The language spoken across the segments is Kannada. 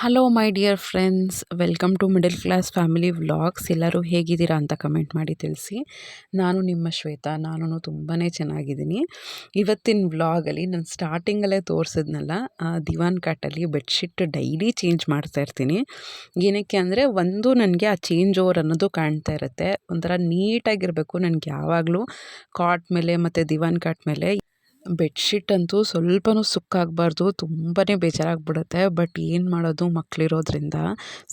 Hello my dear friends welcome to middle class family vlogs ಎಲ್ಲರೂ ಹೇಗಿದ್ದೀರಾ ಅಂತ ಕಮೆಂಟ್ ಮಾಡಿ ತಿಳಿಸಿ. ನಾನು ನಿಮ್ಮ ಶ್ವೇತಾ. ನಾನು ತುಂಬಾ ಚೆನ್ನಾಗಿದ್ದೀನಿ. ಇವತ್ತಿನ ವ್ಲಾಗಲ್ಲಿ ನಾನು ಸ್ಟಾರ್ಟಿಂಗಲ್ಲೇ ತೋರಿಸಿದ್ನಲ್ಲ ದಿವಾನ್ ಕಾಟಲ್ಲಿ ಬೆಡ್ಶೀಟ್ ಡೈಲಿ ಚೇಂಜ್ ಮಾಡ್ತಾ ಇರ್ತೀನಿ. ಏನಕ್ಕೆ ಅಂದರೆ ಒಂದು ನನಗೆ ಆ ಚೇಂಜ್ ಓವರ್ ಅನ್ನೋದು ಕಾಣ್ತಾ ಇರುತ್ತೆ. ಒಂಥರ ನೀಟಾಗಿರಬೇಕು ನನಗೆ ಯಾವಾಗಲೂ. ಕಾಟ್ ಮೇಲೆ ಮತ್ತು ದಿವಾನ್ ಕಾಟ್ ಮೇಲೆ ಬೆಡ್ಶೀಟ್ ಅಂತೂ ಸ್ವಲ್ಪನೂ ಸುಕ್ಕಾಗಬಾರ್ದು ತುಂಬಾ ಬೇಜಾರಾಗ್ಬಿಡುತ್ತೆ. ಬಟ್ ಏನು ಮಾಡೋದು ಮಕ್ಕಳಿರೋದ್ರಿಂದ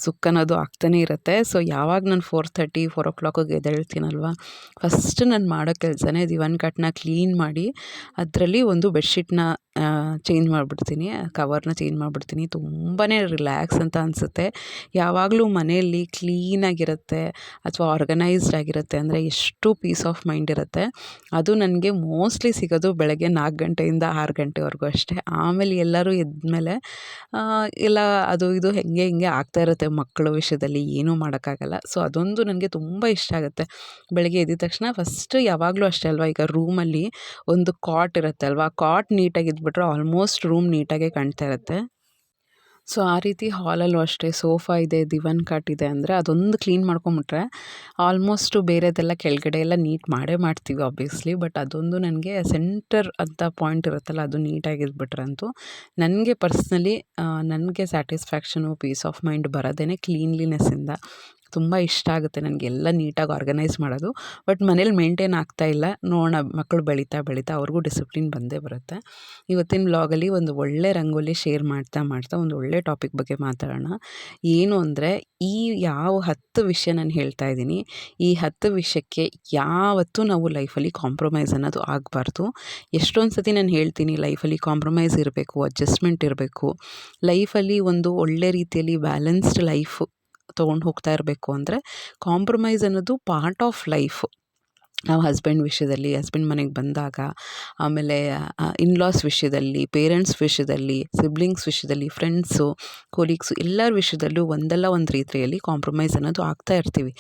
ಸುಕ್ಕನ್ನೋದು ಆಗ್ತಾನೇ ಇರುತ್ತೆ. ಸೊ, ಯಾವಾಗ ನಾನು ಫೋರ್ ಥರ್ಟಿ, ಫೋರ್ ಓ ಕ್ಲಾಕಿಗೆ ಎದ್ದೇಳ್ತೀನಲ್ವ, ಫಸ್ಟ್ ನಾನು ಮಾಡೋ ಕೆಲಸನೇ ದಿವಾನ್ ಕಟ್ನ ಕ್ಲೀನ್ ಮಾಡಿ ಅದರಲ್ಲಿ ಒಂದು ಬೆಡ್ಶೀಟ್ನ ಚೇಂಜ್ ಮಾಡಿಬಿಡ್ತೀನಿ, ಕವರ್ನ ಚೇಂಜ್ ಮಾಡಿಬಿಡ್ತೀನಿ. ತುಂಬಾ ರಿಲ್ಯಾಕ್ಸ್ ಅಂತ ಅನಿಸುತ್ತೆ. ಯಾವಾಗಲೂ ಮನೆಯಲ್ಲಿ ಕ್ಲೀನಾಗಿರುತ್ತೆ ಅಥವಾ ಆರ್ಗನೈಸ್ಡ್ ಆಗಿರುತ್ತೆ ಅಂದರೆ ಎಷ್ಟು ಪೀಸ್ ಆಫ್ ಮೈಂಡ್ ಇರುತ್ತೆ, ಅದು ನನಗೆ ಮೋಸ್ಟ್ಲಿ ಸಿಗೋದು ಬೆಳಗ್ಗೆ ನಾಲ್ಕು ಗಂಟೆಯಿಂದ ಆರು ಗಂಟೆವರೆಗೂ ಅಷ್ಟೇ. ಆಮೇಲೆ ಎಲ್ಲರೂ ಎದ್ಮೇಲೆ ಎಲ್ಲ ಅದು ಇದು ಹೆಂಗೆ ಹಿಂಗೆ ಆಗ್ತಾ ಇರುತ್ತೆ ಮಕ್ಕಳ ವಿಷಯದಲ್ಲಿ ಏನೂ ಮಾಡೋಕ್ಕಾಗಲ್ಲ. ಸೊ, ಅದೊಂದು ನನಗೆ ತುಂಬ ಇಷ್ಟ ಆಗುತ್ತೆ. ಬೆಳಗ್ಗೆ ಎದ್ದ ತಕ್ಷಣ ಫಸ್ಟ್ ಯಾವಾಗಲೂ ಅಷ್ಟೇ ಅಲ್ವಾ, ಈಗ ರೂಮಲ್ಲಿ ಒಂದು ಕಾಟ್ ಇರುತ್ತೆ ಅಲ್ವಾ ಕಾಟ್ ನೀಟಾಗಿ ಇದ್ಬಿಟ್ರೆ ಆಲ್ಮೋಸ್ಟ್ ರೂಮ್ ನೀಟಾಗೆ ಕಾಣ್ತಾ ಇರುತ್ತೆ. ಸೊ, ಆ ರೀತಿ ಹಾಲಲ್ಲೂ ಅಷ್ಟೇ ಸೋಫಾ ಇದೆ, ದಿವಾನ್ ಕಾಟ್ ಇದೆ ಅಂದರೆ ಅದೊಂದು ಕ್ಲೀನ್ ಮಾಡ್ಕೊಂಬಿಟ್ರೆ ಆಲ್ಮೋಸ್ಟು ಬೇರೆದೆಲ್ಲ ಕೆಳಗಡೆ ಎಲ್ಲ ನೀಟ್ ಮಾಡೇ ಮಾಡ್ತೀವಿ ಆಬ್ವಿಯಸ್ಲಿ ಬಟ್ ಅದೊಂದು ನನಗೆ ಸೆಂಟರ್ ಅಂತ ಪಾಯಿಂಟ್ ಇರುತ್ತಲ್ಲ, ಅದು ನೀಟಾಗಿದ್ಬಿಟ್ರೆ ಅಂತೂ ನನಗೆ ಪರ್ಸ್ನಲಿ ನನಗೆ ಸ್ಯಾಟಿಸ್ಫ್ಯಾಕ್ಷನು ಪೀಸ್ ಆಫ್ ಮೈಂಡ್ ಬರೋದೇ ಕ್ಲೀನ್ಲಿನೆಸ್ಸಿಂದ ತುಂಬ ಇಷ್ಟ ಆಗುತ್ತೆ ನನಗೆ ಎಲ್ಲ ನೀಟಾಗಿ ಆರ್ಗನೈಸ್ ಮಾಡೋದು. ಬಟ್ ಮನೇಲಿ ಮೇಂಟೈನ್ ಆಗ್ತಾ ಇಲ್ಲ. ನೋಡೋಣ ಮಕ್ಕಳು ಬೆಳೀತಾ ಬೆಳೀತಾ ಅವ್ರಿಗೂ ಡಿಸಿಪ್ಲಿನ್ ಬಂದೇ ಬರುತ್ತೆ. ಇವತ್ತಿನ ಬ್ಲಾಗಲ್ಲಿ ಒಂದು ಒಳ್ಳೆ ರಂಗೋಲಿ ಶೇರ್ ಮಾಡ್ತಾ ಮಾಡ್ತಾ ಒಂದು ಒಳ್ಳೆ ಟಾಪಿಕ್ ಬಗ್ಗೆ ಮಾತಾಡೋಣ. ಏನು ಅಂದರೆ, ಈ ಯಾವ ಹತ್ತು ವಿಷಯ ನಾನು ಹೇಳ್ತಾ ಇದ್ದೀನಿ, ಈ ಹತ್ತು ವಿಷಯಕ್ಕೆ ಯಾವತ್ತೂ ನಾವು ಲೈಫಲ್ಲಿ ಕಾಂಪ್ರಮೈಸ್ ಅನ್ನೋದು ಆಗಬಾರ್ದು. ಎಷ್ಟೊಂದು ಸತಿ ನಾನು ಹೇಳ್ತೀನಿ ಲೈಫಲ್ಲಿ ಕಾಂಪ್ರಮೈಸ್ ಇರಬೇಕು ಅಡ್ಜಸ್ಟ್ಮೆಂಟ್ ಇರಬೇಕು. ಲೈಫಲ್ಲಿ ಒಂದು ಒಳ್ಳೆ ರೀತಿಯಲ್ಲಿ ಬ್ಯಾಲೆನ್ಸ್ಡ್ ಲೈಫ್ ತೊಗೊಂಡು ಹೋಗ್ತಾ ಇರಬೇಕು ಅಂದರೆ ಕಾಂಪ್ರಮೈಸ್ ಅನ್ನೋದು ಪಾರ್ಟ್ ಆಫ್ ಲೈಫ್ ನಾವು ಹಸ್ಬೆಂಡ್ ವಿಷಯದಲ್ಲಿ ಹಸ್ಬೆಂಡ್ ಮನೆಗೆ ಬಂದಾಗ, ಆಮೇಲೆ ಇನ್ಲಾಸ್ ವಿಷಯದಲ್ಲಿ ಪೇರೆಂಟ್ಸ್ ವಿಷಯದಲ್ಲಿ ಸಿಬ್ಲಿಂಗ್ಸ್ ವಿಷಯದಲ್ಲಿ ಫ್ರೆಂಡ್ಸು ಕೊಲೀಗ್ಸು ಎಲ್ಲರ ವಿಷಯದಲ್ಲೂ ಒಂದಲ್ಲ ಒಂದು ರೀತಿಯಲ್ಲಿ ಕಾಂಪ್ರಮೈಸ್ ಅನ್ನೋದು ಆಗ್ತಾ ಇರ್ತೀವಿ.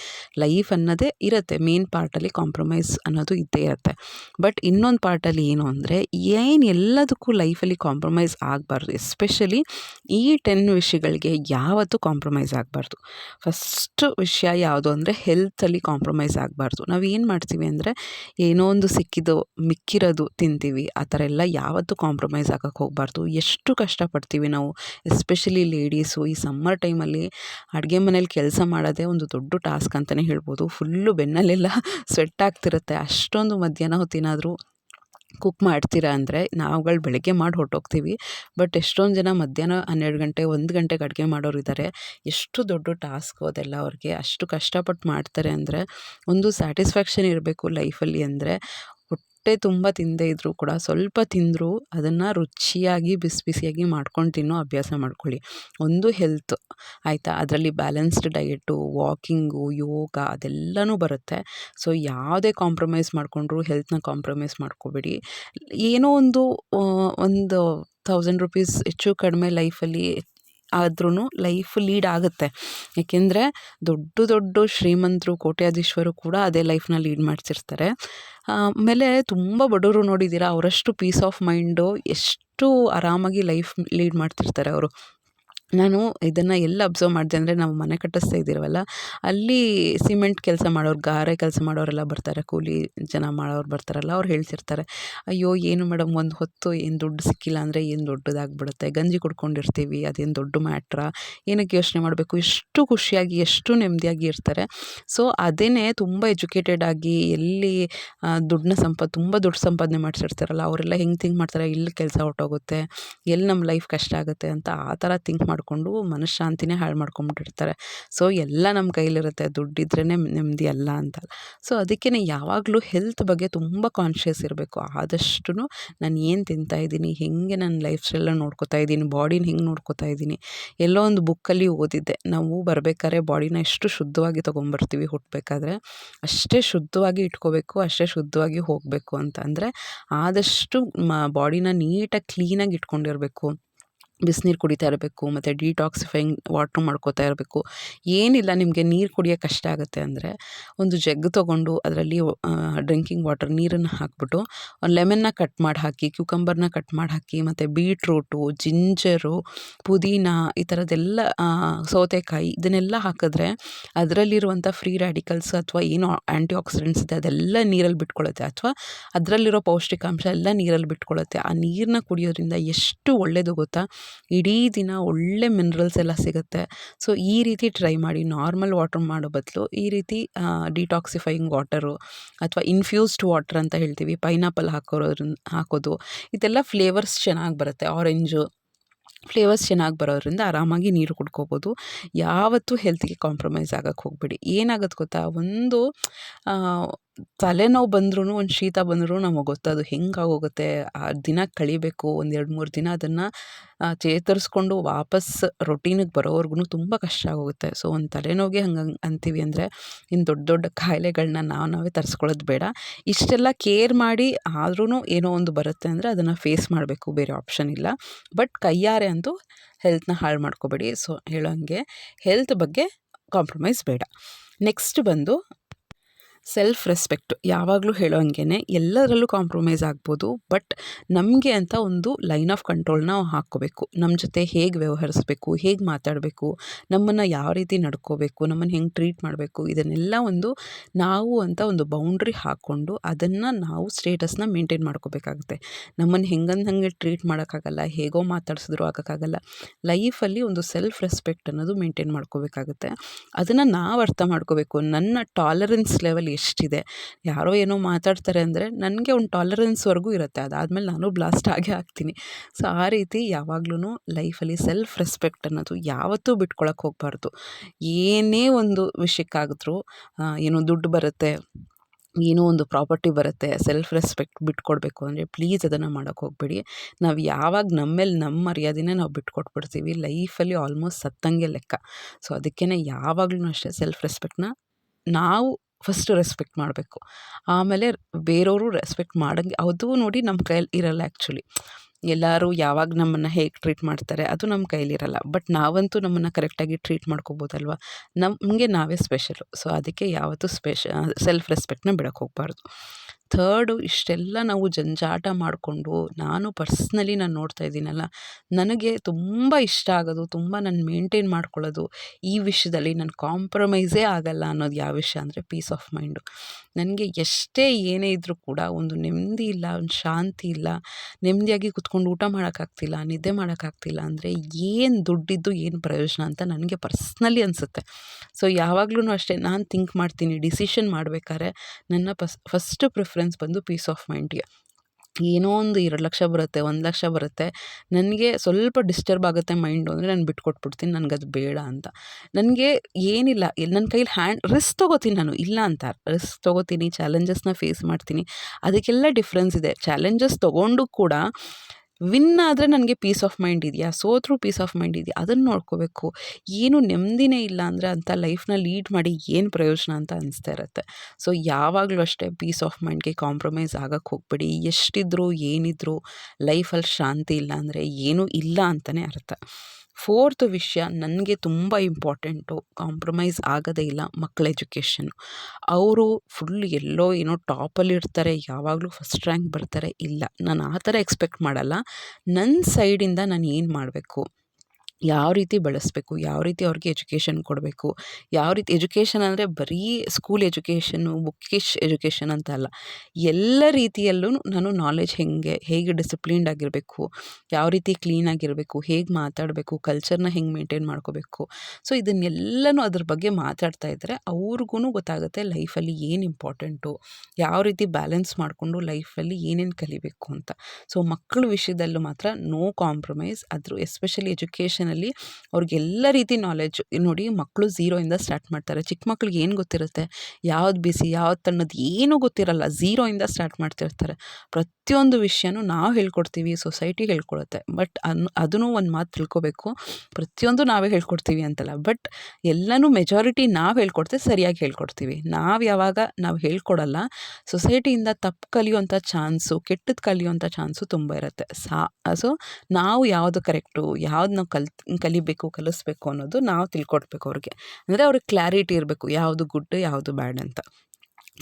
ಲೈಫ್ ಅನ್ನೋದೇ ಇರುತ್ತೆ ಮೇನ್ ಪಾರ್ಟಲ್ಲಿ ಕಾಂಪ್ರಮೈಸ್ ಅನ್ನೋದು ಇದ್ದೇ ಇರುತ್ತೆ. ಬಟ್ ಇನ್ನೊಂದು ಪಾರ್ಟಲ್ಲಿ ಏನು ಅಂದರೆ, ಏನು ಎಲ್ಲದಕ್ಕೂ ಲೈಫಲ್ಲಿ ಕಾಂಪ್ರಮೈಸ್ ಆಗಬಾರ್ದು ಎಸ್ಪೆಷಲಿ ಈ ಟೆನ್ ವಿಷಯಗಳಿಗೆ ಯಾವತ್ತೂ ಕಾಂಪ್ರಮೈಸ್ ಆಗಬಾರ್ದು. ಫಸ್ಟ್ ವಿಷಯ ಯಾವುದು ಅಂದರೆ ಹೆಲ್ತಲ್ಲಿ ಕಾಂಪ್ರಮೈಸ್ ಆಗಬಾರ್ದು. ನಾವು ಏನು ಮಾಡ್ತೀವಿ ಅಂದರೆ ಏನೋ ಒಂದು ಸಿಕ್ಕಿದ್ದು, ಮಿಕ್ಕಿರೋದು ತಿಂತೀವಿ. ಆ ಥರ ಎಲ್ಲ ಯಾವತ್ತೂ ಕಾಂಪ್ರಮೈಸ್ ಹಾಕೋಕ್ಕೆ ಹೋಗಬಾರ್ದು. ಎಷ್ಟು ಕಷ್ಟಪಡ್ತೀವಿ ನಾವು ಎಸ್ಪೆಷಲಿ ಲೇಡೀಸು ಈ ಸಮ್ಮರ್ ಟೈಮಲ್ಲಿ ಅಡುಗೆ ಮನೇಲಿ ಕೆಲಸ ಮಾಡೋದೇ ಒಂದು ದೊಡ್ಡ ಟಾಸ್ಕ್ ಅಂತಲೇ ಹೇಳ್ಬೋದು. ಫುಲ್ಲು ಬೆನ್ನಲ್ಲೆಲ್ಲ ಸ್ವೆಟ್ ಆಗ್ತಿರುತ್ತೆ. ಅಷ್ಟೊಂದು ಮಧ್ಯಾಹ್ನ ಹೊತ್ತೇನಾದರೂ ಕುಕ್ ಮಾಡ್ತೀರಾ ಅಂದರೆ ನಾವುಗಳು ಬೆಳಗ್ಗೆ ಮಾಡಿ ಹೊರ್ಟೋಗ್ತೀವಿ. ಬಟ್ ಎಷ್ಟೊಂದು ಜನ ಮಧ್ಯಾಹ್ನ ಹನ್ನೆರಡು ಗಂಟೆ, ಒಂದು ಗಂಟೆಗೆ ಅಡುಗೆ ಮಾಡೋರು ಇದ್ದಾರೆ ಎಷ್ಟು ದೊಡ್ಡ ಟಾಸ್ಕು ಅದೆಲ್ಲ ಅವ್ರಿಗೆ. ಅಷ್ಟು ಕಷ್ಟಪಟ್ಟು ಮಾಡ್ತಾರೆ ಅಂದರೆ ಒಂದು ಸ್ಯಾಟಿಸ್ಫ್ಯಾಕ್ಷನ್ ಇರಬೇಕು ಲೈಫಲ್ಲಿ ಅಂದರೆ ಹೊಟ್ಟೆ ತುಂಬ ತಿಂದೇ ಇದ್ದರೂ ಕೂಡ, ಸ್ವಲ್ಪ ತಿಂದರೂ ಅದನ್ನು ರುಚಿಯಾಗಿ, ಬಿಸಿ ಬಿಸಿಯಾಗಿ ಮಾಡ್ಕೊಂಡು ತಿನ್ನೋ ಅಭ್ಯಾಸ ಮಾಡ್ಕೊಳ್ಳಿ. ಒಂದು ಹೆಲ್ತ್ ಆಯಿತಾ? ಅದರಲ್ಲಿ ಬ್ಯಾಲೆನ್ಸ್ಡ್ ಡಯೆಟು ವಾಕಿಂಗು ಯೋಗ ಅದೆಲ್ಲನೂ ಬರುತ್ತೆ. ಸೊ ಯಾವುದೇ ಕಾಂಪ್ರಮೈಸ್ ಮಾಡಿಕೊಂಡ್ರು ಹೆಲ್ತ್ನ ಕಾಂಪ್ರಮೈಸ್ ಮಾಡ್ಕೋಬೇಡಿ. ಏನೋ ಒಂದು ಒಂದು ಥೌಸಂಡ್ ರುಪೀಸ್ ಹೆಚ್ಚು ಕಡಿಮೆ ಲೈಫಲ್ಲಿ ಆದ್ರೂ ಲೈಫ್ ಲೀಡ್ ಆಗುತ್ತೆ. ಏಕೆಂದರೆ ದೊಡ್ಡ ದೊಡ್ಡ ಶ್ರೀಮಂತರು, ಕೋಟ್ಯಾಧೀಶ್ವರು ಕೂಡ ಅದೇ ಲೈಫ್ನ ಲೀಡ್ ಮಾಡ್ತಿರ್ತಾರೆ ಆಮೇಲೆ ತುಂಬ ಬಡವರು ನೋಡಿದ್ದೀರಾ, ಅವರಷ್ಟು ಪೀಸ್ ಆಫ್ ಮೈಂಡು ಎಷ್ಟು ಆರಾಮಾಗಿ ಲೈಫ್ ಲೀಡ್ ಮಾಡ್ತಿರ್ತಾರೆ ಅವರು. ನಾನು ಇದನ್ನು ಎಲ್ಲ ಅಬ್ಸರ್ವ್ ಮಾಡಿದೆ ಅಂದರೆ ನಾವು ಮನೆ ಕಟ್ಟಿಸ್ತಾ ಇದ್ದೀರವಲ್ಲ ಅಲ್ಲಿ ಸಿಮೆಂಟ್ ಕೆಲಸ ಮಾಡೋರು, ಗಾರೆ ಕೆಲಸ ಮಾಡೋರೆಲ್ಲ ಬರ್ತಾರೆ, ಕೂಲಿ ಜನ ಮಾಡೋರು ಬರ್ತಾರಲ್ಲ, ಅವ್ರು ಹೇಳ್ತಿರ್ತಾರೆ, ಅಯ್ಯೋ, ಏನು ಮೇಡಮ್, ಒಂದು ಹೊತ್ತು ಏನು ದುಡ್ಡು ಸಿಕ್ಕಿಲ್ಲ ಅಂದರೆ ಏನು ದೊಡ್ಡದಾಗ್ಬಿಡುತ್ತೆ, ಗಂಜಿ ಕುಡ್ಕೊಂಡಿರ್ತೀವಿ, ಅದೇನು ದೊಡ್ಡ ಮ್ಯಾಟ್ರ, ಏನಕ್ಕೆ ಯೋಚನೆ ಮಾಡಬೇಕು? ಎಷ್ಟು ಖುಷಿಯಾಗಿ, ಎಷ್ಟು ನೆಮ್ಮದಿಯಾಗಿ ಇರ್ತಾರೆ. ಸೊ ಅದೇ ತುಂಬ ಎಜುಕೇಟೆಡ್ ಆಗಿ ಎಲ್ಲಿ ದುಡ್ಡನ್ನ ಸಂಪ ತುಂಬ ದುಡ್ಡು ಸಂಪಾದನೆ ಮಾಡ್ಸಿರ್ತಾರಲ್ಲ, ಅವರೆಲ್ಲ ಹೆಂಗೆ ಥಿಂಕ್ ಮಾಡ್ತಾರೆ ಇಲ್ಲಿ ಕೆಲಸ ಹೊಟ್ಟೋಗುತ್ತೆ ಎಲ್ಲಿ ನಮ್ಮ ಲೈಫ್ ಕಷ್ಟ ಆಗುತ್ತೆ ಅಂತ ಆ ಥರ ಥಿಂಕ್ ಮಾಡಿ ಮಾಡಿಕೊಂಡು ಮನಃಶಾಂತಿನೇ ಹಾಳು ಮಾಡ್ಕೊಂಡ್ಬಿಟ್ಟಿರ್ತಾರೆ ಸೊ, ಎಲ್ಲ ನಮ್ಮ ಕೈಲಿರುತ್ತೆ. ದುಡ್ಡಿದ್ರೇ ನೆಮ್ಮದಿ ಅಲ್ಲ ಅಂತ ಸೊ, ಅದಕ್ಕೇ ಯಾವಾಗಲೂ ಹೆಲ್ತ್ ಬಗ್ಗೆ ತುಂಬ ಕಾನ್ಷಿಯಸ್ ಇರಬೇಕು. ಆದಷ್ಟು ನಾನು ಏನು ತಿಂತಾ ಇದ್ದೀನಿ, ಹೇಗೆ ನನ್ನ ಲೈಫ್ ಸ್ಟೈಲ್ನ ನೋಡ್ಕೋತಾ ಇದ್ದೀನಿ ಬಾಡಿನ ಹೆಂಗೆ ನೋಡ್ಕೋತಾ ಇದ್ದೀನಿ, ಎಲ್ಲೋ ಒಂದು ಬುಕ್ಕಲ್ಲಿ ಓದಿದ್ದೆ. ನಾವು ಬರಬೇಕಾದ್ರೆ ಬಾಡಿನ ಎಷ್ಟು ಶುದ್ಧವಾಗಿ ತೊಗೊಂಬರ್ತೀವಿ ಹುಟ್ಟಬೇಕಾದ್ರೆ ಅಷ್ಟೇ ಶುದ್ಧವಾಗಿ ಇಟ್ಕೋಬೇಕು, ಅಷ್ಟೇ ಶುದ್ಧವಾಗಿ ಹೋಗಬೇಕು ಅಂತ. ಅಂದರೆ ಆದಷ್ಟು ಮ ಬಾಡಿನ ನೀಟಾಗಿ ಕ್ಲೀನಾಗಿ ಇಟ್ಕೊಂಡಿರಬೇಕು. ಬಿಸಿನೀರು ಕುಡಿತಾ ಇರಬೇಕು, ಮತ್ತು ಡಿಟಾಕ್ಸಿಫೈಯಿಂಗ್ ವಾಟ್ರ್ ಮಾಡ್ಕೋತಾ ಇರಬೇಕು. ಏನಿಲ್ಲ, ನಿಮಗೆ ನೀರು ಕುಡಿಯೋಕೆ ಕಷ್ಟ ಆಗುತ್ತೆ ಅಂದರೆ ಒಂದು ಜಗ್ ತೊಗೊಂಡು ಅದರಲ್ಲಿ ಡ್ರಿಂಕಿಂಗ್ ವಾಟರ್ ನೀರನ್ನು ಹಾಕ್ಬಿಟ್ಟು ಒಂದು ಲೆಮನ್ನ ಕಟ್ ಮಾಡಿ ಹಾಕಿ ಕ್ಯೂಕಂಬರ್ನ ಕಟ್ ಮಾಡಿ ಹಾಕಿ, ಮತ್ತು ಬೀಟ್ರೂಟು ಜಿಂಜರು ಪುದೀನ ಈ ಥರದ್ದೆಲ್ಲ ಸೌತೆಕಾಯಿ ಇದನ್ನೆಲ್ಲ ಹಾಕಿದ್ರೆ ಅದರಲ್ಲಿರುವಂಥ ಫ್ರೀ ರ್ಯಾಡಿಕಲ್ಸ್ ಅಥವಾ ಏನು ಆ್ಯಂಟಿ ಆಕ್ಸಿಡೆಂಟ್ಸ್ ಇದೆ, ಅದೆಲ್ಲ ನೀರಲ್ಲಿ ಬಿಟ್ಕೊಳ್ಳುತ್ತೆ ಅಥವಾ ಅದರಲ್ಲಿರೋ ಪೌಷ್ಟಿಕಾಂಶ ಎಲ್ಲ ನೀರಲ್ಲಿ ಬಿಟ್ಕೊಳ್ಳುತ್ತೆ ಆ ನೀರನ್ನ ಕುಡಿಯೋದ್ರಿಂದ ಎಷ್ಟು ಒಳ್ಳೆಯದು ಗೊತ್ತಾ? ಇಡೀ ದಿನ ಒಳ್ಳೆ ಮಿನರಲ್ಸ್ ಎಲ್ಲ ಸಿಗುತ್ತೆ. ಸೊ ಈ ರೀತಿ ಟ್ರೈ ಮಾಡಿ ನಾರ್ಮಲ್ ವಾಟ್ರ್ ಮಾಡೋ ಬದಲು ಈ ರೀತಿ ಡಿಟಾಕ್ಸಿಫೈಯಿಂಗ್ ವಾಟರು ಅಥವಾ ಇನ್ಫ್ಯೂಸ್ಡ್ ವಾಟ್ರ್ ಅಂತ ಹೇಳ್ತೀವಿ ಪೈನಾಪಲ್ ಹಾಕೋರೋದ್ರಿಂದ ಹಾಕೋದು. ಇದೆಲ್ಲ ಫ್ಲೇವರ್ಸ್ ಚೆನ್ನಾಗಿ ಬರುತ್ತೆ. ಆರೆಂಜು ಫ್ಲೇವರ್ಸ್ ಚೆನ್ನಾಗಿ ಬರೋದ್ರಿಂದ ಆರಾಮಾಗಿ ನೀರು ಕುಡ್ಕೋಬೋದು. ಯಾವತ್ತೂ ಹೆಲ್ತಿಗೆ ಕಾಂಪ್ರಮೈಸ್ ಆಗಕ್ಕೆ ಹೋಗಬೇಡಿ. ಏನಾಗುತ್ತೆ ಗೊತ್ತಾ? ಒಂದು ತಲೆನೋವು ಬಂದ್ರೂ ಒಂದು ಶೀತ ಬಂದರೂ ನಮಗೆ ಗೊತ್ತದು ಹೆಂಗಾಗೋಗುತ್ತೆ. ಆ ದಿನ ಕಳಿಬೇಕು, ಒಂದು ಎರಡು ಮೂರು ದಿನ ಅದನ್ನು ಚೇತರಿಸ್ಕೊಂಡು ವಾಪಸ್ ರೊಟೀನಿಗೆ ಬರೋವರ್ಗು ತುಂಬ ಕಷ್ಟ ಆಗೋಗುತ್ತೆ. ಸೊ ಒಂದು ತಲೆನೋವಿಗೆ ಹಂಗೆ ಅಂತೀವಿ ಅಂದರೆ ಇನ್ನು ದೊಡ್ಡ ದೊಡ್ಡ ಕಾಯಿಲೆಗಳನ್ನ ನಾವು ನಾವೇ ತರಿಸ್ಕೊಳ್ಳೋದು ಬೇಡ. ಇಷ್ಟೆಲ್ಲ ಕೇರ್ ಮಾಡಿ ಆದ್ರೂ ಏನೋ ಒಂದು ಬರುತ್ತೆ ಅಂದರೆ ಅದನ್ನು ಫೇಸ್ ಮಾಡಬೇಕು, ಬೇರೆ ಆಪ್ಷನ್ ಇಲ್ಲ. ಬಟ್ ಕೈಯಾರೆ ಅಂತೂ ಹೆಲ್ತ್ನ ಹಾಳು ಮಾಡ್ಕೋಬೇಡಿ. ಸೊ ಹೇಳೋಂಗೆ ಹೆಲ್ತ್ ಬಗ್ಗೆ ಕಾಂಪ್ರಮೈಸ್ ಬೇಡ. ನೆಕ್ಸ್ಟ್ ಬಂದು ಸೆಲ್ಫ್ ರೆಸ್ಪೆಕ್ಟ್ ಯಾವಾಗಲೂ ಹೇಳೋ ಹಂಗೆ ಎಲ್ಲದರಲ್ಲೂ ಕಾಂಪ್ರಮೈಸ್ ಆಗ್ಬೋದು ಬಟ್ ನಮಗೆ ಅಂತ ಒಂದು ಲೈನ್ ಆಫ್ ಕಂಟ್ರೋಲ್ ನಾವು ಹಾಕ್ಕೋಬೇಕು. ನಮ್ಮ ಜೊತೆ ಹೇಗೆ ವ್ಯವಹರಿಸ್ಬೇಕು, ಹೇಗೆ ಮಾತಾಡಬೇಕು, ನಮ್ಮನ್ನು ಯಾವ ರೀತಿ ನಡ್ಕೋಬೇಕು, ನಮ್ಮನ್ನು ಹೆಂಗೆ ಟ್ರೀಟ್ ಮಾಡಬೇಕು, ಇದನ್ನೆಲ್ಲ ಒಂದು ನಾವು ಅಂತ ಒಂದು ಬೌಂಡ್ರಿ ಹಾಕ್ಕೊಂಡು ಅದನ್ನು ನಾವು ಸ್ಟೇಟಸ್ನ ಮೇಂಟೈನ್ ಮಾಡ್ಕೋಬೇಕಾಗುತ್ತೆ. ನಮ್ಮನ್ನು ಹೆಂಗಂದು ಟ್ರೀಟ್ ಮಾಡೋಕ್ಕಾಗಲ್ಲ, ಹೇಗೋ ಮಾತಾಡ್ಸಿದ್ರು ಆಗೋಕ್ಕಾಗಲ್ಲ ಲೈಫಲ್ಲಿ ಒಂದು ಸೆಲ್ಫ್ ರೆಸ್ಪೆಕ್ಟ್ ಅನ್ನೋದು ಮೇಂಟೈನ್ ಮಾಡ್ಕೋಬೇಕಾಗುತ್ತೆ. ಅದನ್ನು ನಾವು ಅರ್ಥ ಮಾಡ್ಕೋಬೇಕು. ನನ್ನ ಟಾಲರೆನ್ಸ್ ಲೆವೆಲ್ ಎಷ್ಟಿದೆ. ಯಾರೋ ಏನೋ ಮಾತಾಡ್ತಾರೆ ಅಂದರೆ ನನಗೆ ಒಂದು ಟಾಲರೆನ್ಸ್ವರೆಗೂ ಇರುತ್ತೆ. ಅದಾದಮೇಲೆ ನಾನು ಬ್ಲಾಸ್ಟ್ ಆಗೇ ಹಾಕ್ತೀನಿ ಸೊ ಆ ರೀತಿ ಯಾವಾಗ್ಲೂ ಲೈಫಲ್ಲಿ ಸೆಲ್ಫ್ ರೆಸ್ಪೆಕ್ಟ್ ಅನ್ನೋದು ಯಾವತ್ತೂ ಬಿಟ್ಕೊಳಕ್ಕೆ ಹೋಗಬಾರ್ದು. ಏನೇ ಒಂದು ವಿಷಯಕ್ಕಾಗಿದ್ರೂ ಏನೋ ದುಡ್ಡು ಬರುತ್ತೆ, ಏನೋ ಒಂದು ಪ್ರಾಪರ್ಟಿ ಬರುತ್ತೆ ಸೆಲ್ಫ್ ರೆಸ್ಪೆಕ್ಟ್ ಬಿಟ್ಕೊಡ್ಬೇಕು ಅಂದರೆ ಪ್ಲೀಸ್ ಅದನ್ನು ಮಾಡೋಕ್ಕೆ ಹೋಗಬೇಡಿ. ನಾವು ಯಾವಾಗ ನಮ್ಮ ಮೇಲೆ ನಮ್ಮ ಮರ್ಯಾದೆನೇ ನಾವು ಬಿಟ್ಕೊಟ್ಬಿಡ್ತೀವಿ ಲೈಫಲ್ಲಿ ಆಲ್ಮೋಸ್ಟ್ ಸತ್ತಂಗೆ ಲೆಕ್ಕ. ಸೊ ಅದಕ್ಕೇ ಯಾವಾಗಲೂ ಅಷ್ಟೇ ಸೆಲ್ಫ್ ರೆಸ್ಪೆಕ್ಟ್ನ ನಾವು ಫಸ್ಟ್ ರೆಸ್ಪೆಕ್ಟ್ ಮಾಡಬೇಕು. ಆಮೇಲೆ ಬೇರೆಯವರು ರೆಸ್ಪೆಕ್ಟ್ ಮಾಡೋಂಗೆ, ಅದು ನೋಡಿ ನಮ್ಮ ಕೈಯಲ್ಲಿ ಇರಲ್ಲ ಆ್ಯಕ್ಚುಲಿ ಎಲ್ಲರೂ ಯಾವಾಗ ನಮ್ಮನ್ನು ಹೇಗೆ ಟ್ರೀಟ್ ಮಾಡ್ತಾರೆ, ಅದು ನಮ್ಮ ಕೈಲಿರಲ್ಲ ಬಟ್ ನಾವಂತೂ ನಮ್ಮನ್ನು ಕರೆಕ್ಟಾಗಿ ಟ್ರೀಟ್ ಮಾಡ್ಕೋಬೋದಲ್ವ? ನಮಗೆ ನಾವೇ ಸ್ಪೆಷಲು ಸೊ ಅದಕ್ಕೆ ಯಾವತ್ತೂ ಸ್ಪೆಷ ಸೆಲ್ಫ್ ರೆಸ್ಪೆಕ್ಟ್ನ ಬಿಡೋಕ್ಕೆ ಹೋಗಬಾರ್ದು. ಥರ್ಡು ಇಷ್ಟೆಲ್ಲ ನಾವು ಜಂಜಾಟ ಮಾಡಿಕೊಂಡು ನಾನು ಪರ್ಸ್ನಲಿ ನಾನು ನೋಡ್ತಾ ಇದ್ದೀನಲ್ಲ, ನನಗೆ ತುಂಬ ಇಷ್ಟ ಆಗೋದು, ತುಂಬ ನಾನು ಮೇಂಟೈನ್ ಮಾಡ್ಕೊಳ್ಳೋದು ಈ ವಿಷಯದಲ್ಲಿ, ನಾನು ಕಾಂಪ್ರಮೈಸೇ ಆಗಲ್ಲ ಅನ್ನೋದು ಯಾವ ವಿಷಯ ಅಂದರೆ ಪೀಸ್ ಆಫ್ ಮೈಂಡು. ನನಗೆ ಎಷ್ಟೇ ಏನೇ ಇದ್ದರೂ ಕೂಡ ಒಂದು ನೆಮ್ಮದಿ ಇಲ್ಲ, ಒಂದು ಶಾಂತಿ ಇಲ್ಲ, ನೆಮ್ಮದಿಯಾಗಿ ಕುತ್ಕೊಂಡು ಊಟ ಮಾಡೋಕ್ಕಾಗ್ತಿಲ್ಲ, ನಿದ್ದೆ ಮಾಡೋಕ್ಕಾಗ್ತಿಲ್ಲ ಅಂದರೆ ಏನು ದುಡ್ಡಿದ್ದು ಏನು ಪ್ರಯೋಜನ ಅಂತ ನನಗೆ ಪರ್ಸ್ನಲಿ ಅನಿಸುತ್ತೆ. ಸೊ ಯಾವಾಗ್ಲೂ ಅಷ್ಟೇ ನಾನು ಥಿಂಕ್ ಮಾಡ್ತೀನಿ, ಡಿಸಿಷನ್ ಮಾಡಬೇಕಾದ್ರೆ ನನ್ನ ಪಸ್, ಫಸ್ಟ್ ಪ್ರಿಫರೆನ್ಸ್ ಬಂದು ಪೀಸ್ ಆಫ್ ಮೈಂಡ್ಗೆ. ಏನೋ ಒಂದು ಎರಡು ಲಕ್ಷ ಬರುತ್ತೆ, ಒಂದು ಲಕ್ಷ ಬರುತ್ತೆ. ನನಗೆ ಸ್ವಲ್ಪ ಡಿಸ್ಟರ್ಬ್ ಆಗುತ್ತೆ ಮೈಂಡು ಅಂದರೆ ನಾನು ಬಿಟ್ಕೊಟ್ಬಿಡ್ತೀನಿ, ನನಗದು ಬೇಡ ಅಂತ. ನನಗೆ ಏನಿಲ್ಲ ನನ್ನ ಕೈಲಿ ಹ್ಯಾಂಡ್ ರಿಸ್ಕ್ ತೊಗೋತೀನಿ ನಾನು, ಇಲ್ಲ ಅಂತ. ರಿಸ್ಕ್ ತೊಗೋತೀನಿ ಚಾಲೆಂಜಸ್ನ ಫೇಸ್ ಮಾಡ್ತೀನಿ. ಅದಕ್ಕೆಲ್ಲ ಡಿಫ್ರೆನ್ಸ್ ಇದೆ. ಚಾಲೆಂಜಸ್ ತೊಗೊಂಡು ಕೂಡ ವಿನ್ ಆದರೆ ನನಗೆ ಪೀಸ್ ಆಫ್ ಮೈಂಡ್ ಇದೆಯಾ? ಸೋತ್ರೂ ಪೀಸ್ ಆಫ್ ಮೈಂಡ್ ಇದೆಯಾ? ಅದನ್ನು ನೋಡ್ಕೋಬೇಕು. ಏನು ನೆಮ್ಮದಿನೇ ಇಲ್ಲ ಅಂದರೆ ಅಂಥ ಲೈಫ್ನ ಲೀಡ್ ಮಾಡಿ ಏನು ಪ್ರಯೋಜನ ಅಂತ ಅನಿಸ್ತಾ ಇರುತ್ತೆ. ಸೊ ಯಾವಾಗಲೂ ಅಷ್ಟೇ ಪೀಸ್ ಆಫ್ ಮೈಂಡ್ಗೆ ಕಾಂಪ್ರಮೈಸ್ ಆಗಕ್ಕೆ ಹೋಗ್ಬೇಡಿ. ಎಷ್ಟಿದ್ರು ಏನಿದ್ರು ಲೈಫಲ್ಲಿ ಶಾಂತಿ ಇಲ್ಲ ಅಂದರೆ ಏನೂ ಇಲ್ಲ ಅಂತಲೇ ಅರ್ಥ. ಫೋರ್ತ್ ವಿಷಯ ನನಗೆ ತುಂಬ ಇಂಪಾರ್ಟೆಂಟು ಕಾಂಪ್ರಮೈಸ್ ಆಗೋದೇ ಇಲ್ಲ ಮಕ್ಕಳ ಎಜುಕೇಷನ್ ಅವರು ಫುಲ್ ಎಲ್ಲೋ ಏನೋ ಟಾಪಲ್ಲಿ ಇರ್ತಾರೆ, ಯಾವಾಗಲೂ ಫಸ್ಟ್ ರ್ಯಾಂಕ್ ಬರ್ತಾರೆ, ಇಲ್ಲ. ನಾನು ಆ ಥರ ಎಕ್ಸ್ಪೆಕ್ಟ್ ಮಾಡಲ್ಲ. ನನ್ನ ಸೈಡಿಂದ ನಾನು ಏನು ಮಾಡಬೇಕು? ಯಾವ ರೀತಿ ಬೆಳೆಸಬೇಕು, ಯಾವ ರೀತಿ ಅವ್ರಿಗೆ ಎಜುಕೇಷನ್ ಕೊಡಬೇಕು, ಯಾವ ರೀತಿ ಎಜುಕೇಷನ್ ಅಂದರೆ ಬರೀ ಸ್ಕೂಲ್ ಎಜುಕೇಷನು ಬುಕ್ಕಿಶ್ ಎಜುಕೇಷನ್ ಅಂತ ಅಲ್ಲ. ಎಲ್ಲ ರೀತಿಯಲ್ಲೂ ನಾನು ನಾಲೆಜ್ ಹೇಗೆ ಹೇಗೆ ಡಿಸಿಪ್ಲೀನ್ಡ್ ಆಗಿರಬೇಕು, ಯಾವ ರೀತಿ ಕ್ಲೀನಾಗಿರಬೇಕು ಹೇಗೆ ಮಾತಾಡಬೇಕು ಕಲ್ಚರ್ನ ಹೆಂಗೆ ಮೇಂಟೈನ್ ಮಾಡ್ಕೋಬೇಕು. ಸೊ ಇದನ್ನೆಲ್ಲನೂ ಅದ್ರ ಬಗ್ಗೆ ಮಾತಾಡ್ತಾ ಇದ್ದರೆ ಅವ್ರಿಗೂ ಗೊತ್ತಾಗುತ್ತೆ ಲೈಫಲ್ಲಿ ಏನು ಇಂಪಾರ್ಟೆಂಟು ಯಾವ ರೀತಿ ಬ್ಯಾಲೆನ್ಸ್ ಮಾಡಿಕೊಂಡು ಲೈಫಲ್ಲಿ ಏನೇನು ಕಲಿಬೇಕು ಅಂತ. ಸೊ ಮಕ್ಕಳ ವಿಷಯದಲ್ಲೂ ಮಾತ್ರ ನೋ ಕಾಂಪ್ರಮೈಸ್ ಅದ್ರ ಎಸ್ಪೆಷಲಿ ಎಜುಕೇಷನ್ ಎಜುಕೇಷನಲ್ಲಿ ಅವ್ರಿಗೆಲ್ಲ ರೀತಿ ನಾಲೆಜ್ ನೋಡಿ ಮಕ್ಕಳು ಝೀರೋಯಿಂದ ಸ್ಟಾರ್ಟ್ ಮಾಡ್ತಾರೆ. ಚಿಕ್ಕ ಮಕ್ಳಿಗೆ ಏನು ಗೊತ್ತಿರುತ್ತೆ? ಯಾವ್ದು ಬಿಸಿ, ಯಾವ್ದು ತಣ್ಣದು ಏನೂ ಗೊತ್ತಿರಲ್ಲ. ಝೀರೋಯಿಂದ ಸ್ಟಾರ್ಟ್ ಮಾಡ್ತಿರ್ತಾರೆ. ಪ್ರತಿಯೊಂದು ವಿಷಯನೂ ನಾವು ಹೇಳ್ಕೊಡ್ತೀವಿ ಸೊಸೈಟಿ ಹೇಳ್ಕೊಡುತ್ತೆ. ಬಟ್ ಅನ್, ಅದನ್ನು ಒಂದು ಮಾತು ತಿಳ್ಕೊಬೇಕು. ಪ್ರತಿಯೊಂದು ನಾವೇ ಹೇಳ್ಕೊಡ್ತೀವಿ ಅಂತಲ್ಲ. ಬಟ್ ಎಲ್ಲನೂ ಮೆಜಾರಿಟಿ ನಾವು ಹೇಳ್ಕೊಡ್ತೇವೆ ಸರಿಯಾಗಿ ಹೇಳ್ಕೊಡ್ತೀವಿ. ನಾವು ಯಾವಾಗ ನಾವು ಹೇಳ್ಕೊಡಲ್ಲ ಸೊಸೈಟಿಯಿಂದ ತಪ್ಪು ಕಲಿಯುವಂಥ ಚಾನ್ಸು ಕೆಟ್ಟದ್ದು ಕಲಿಯುವಂಥ ಚಾನ್ಸು ತುಂಬ ಇರುತ್ತೆ. ಸಾ ಸೊ ನಾವು ಯಾವುದು ಕರೆಕ್ಟು ಯಾವ್ದು ನಾವು ಕಲ್ ಕಲಿಬೇಕು, ಕಲಿಸ್ಬೇಕು ಅನ್ನೋದು ನಾವು ತಿಳ್ಕೊಡ್ಬೇಕು ಅವ್ರಿಗೆ. ಅಂದರೆ ಅವ್ರಿಗೆ ಕ್ಲಾರಿಟಿ ಇರಬೇಕು, ಯಾವುದು ಗುಡ್ ಯಾವುದು ಬ್ಯಾಡ್ ಅಂತ.